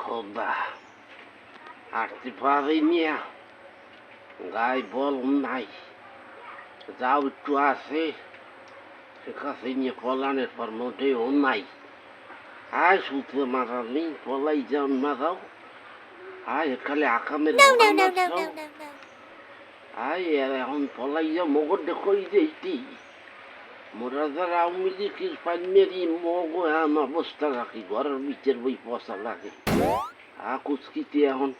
খোদা হাঁটতে পারি নিয়া গায়ে বল নাই। যাও একটু আছে সে কাছে নিয়ে পলানের পর মোটেও নাই। আয় সুতে মারালি পলাই যাও মারাও আয় খালি আকামের. আয় এখন পলাই যাও মগর দেখো যেটি মোরা যারা আওয়ামী লীগের পাইমেরি মগ আমার অবস্থা রাখি ঘরের ভিতর বই পয়সা লাগে আ কুচকিতে এখন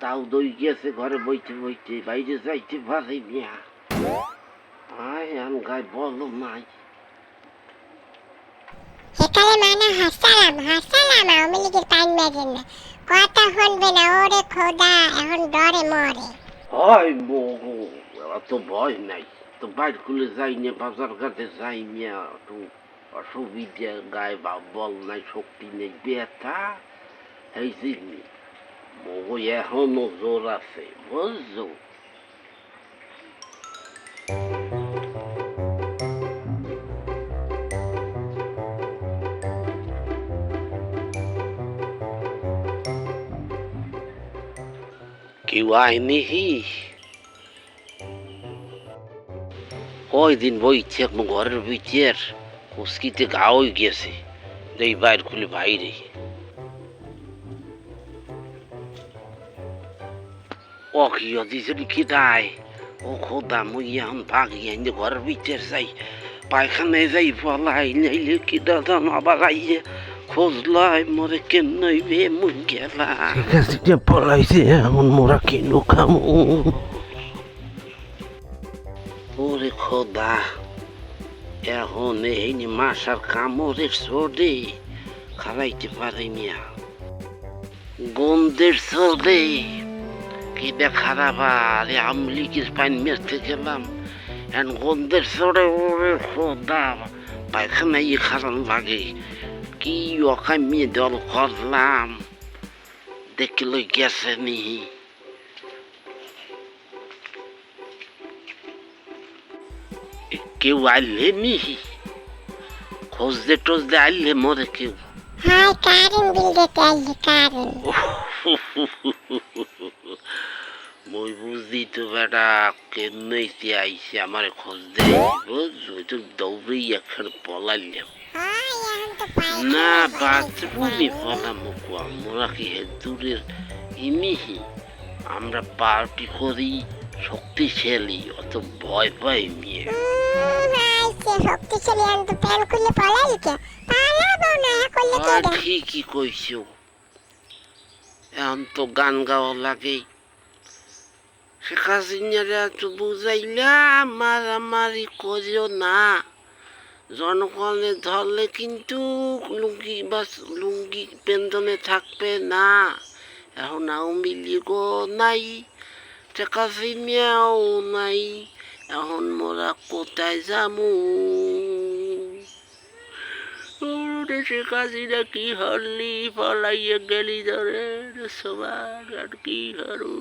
দাও দই গেছে ঘরে বইতে বইতে বাইরে যাইতে পারি মিয়া আয় আম গায়ে বল নাই সেকালে মানে হাসালাম হাসালাম আওয়ামী লীগের পাইন মেরেন না কথা শুনবে না ওরে খোদা এখন ডরে মরে হয় মগো অত ভয় নাই তো বাইর খুলে যাই নিয়ে বাজার ঘাটে যাই নিয়ে একটু অসুবিধা গায়ে বা বল নাই শক্তি নেই ব্যথা এই জিনিস মগো এখনও জোর আছে বুঝছ কেউ আয়নি ওই দিন বইছে আমার ঘরের ভিতর কুস্কিতে গা হয়ে গেছে এই বাইর খুলে বাইরে। ও কি দিছিল কি দায় ও খোদা মুই এখন ভাগি আইনে ঘরের ভিতর যাই পায়খানায় যাই পলাই নাইলে কি দাদা আবার আইয়ে খোঁজলাই মরে কেন নইবে মুই গেলা পলাইছে এমন মোরা কেন খামু। ওরে খোদা, এখন এই মাসার কামড়ের সরে খারাইতে পারি মিয়া। গন্ধের সরে কিটা খারাপ আর আমলিকির পানি মেরতে গেলাম। এখন গন্ধের সরে ওরে খোদা পায়খানা ইয়ে খারাপ লাগে। কি অকামিয়ে দল করলাম দেখল গেছে নি। কেউ আইলে মিহি খোঁজতে টোজতে আইলে মরে কেউ। হাই কারেন বিল দিতে আইলি কারেন মই বুঝদি তো বেটা কেমনেইতে আইসে আমার খোঁজ দে তো দৌড়েই পলাইলাম। এখন পাই না বাথরুমে পলা মুকুয়া মোরা কি হে দূরের ইমিহি আমরা পার্টি করি শক্তিশালী অত ভয় পাই মিয়ে আইছে শক্তিশালী এখন তো প্যান খুলে পলাই কে পালাবো না করলে কে আর ঠিকই কইছো। এখন তো গান গাওয়া লাগে। শেখ হাসিনারা তো বুঝাইলাম মারামারি করিও না। জনগণে ধরলে কিন্তু লুঙ্গি বা লুঙ্গি পেন্দনে থাকবে না। এখন আওয়ামী লীগও নাই শেখ হাসিনাও নাই এখন মোরা কোথায় যামু দেশে কাজী নাকি হরলি পলাইয়ে গেলি ধরে সবার আর কি হরু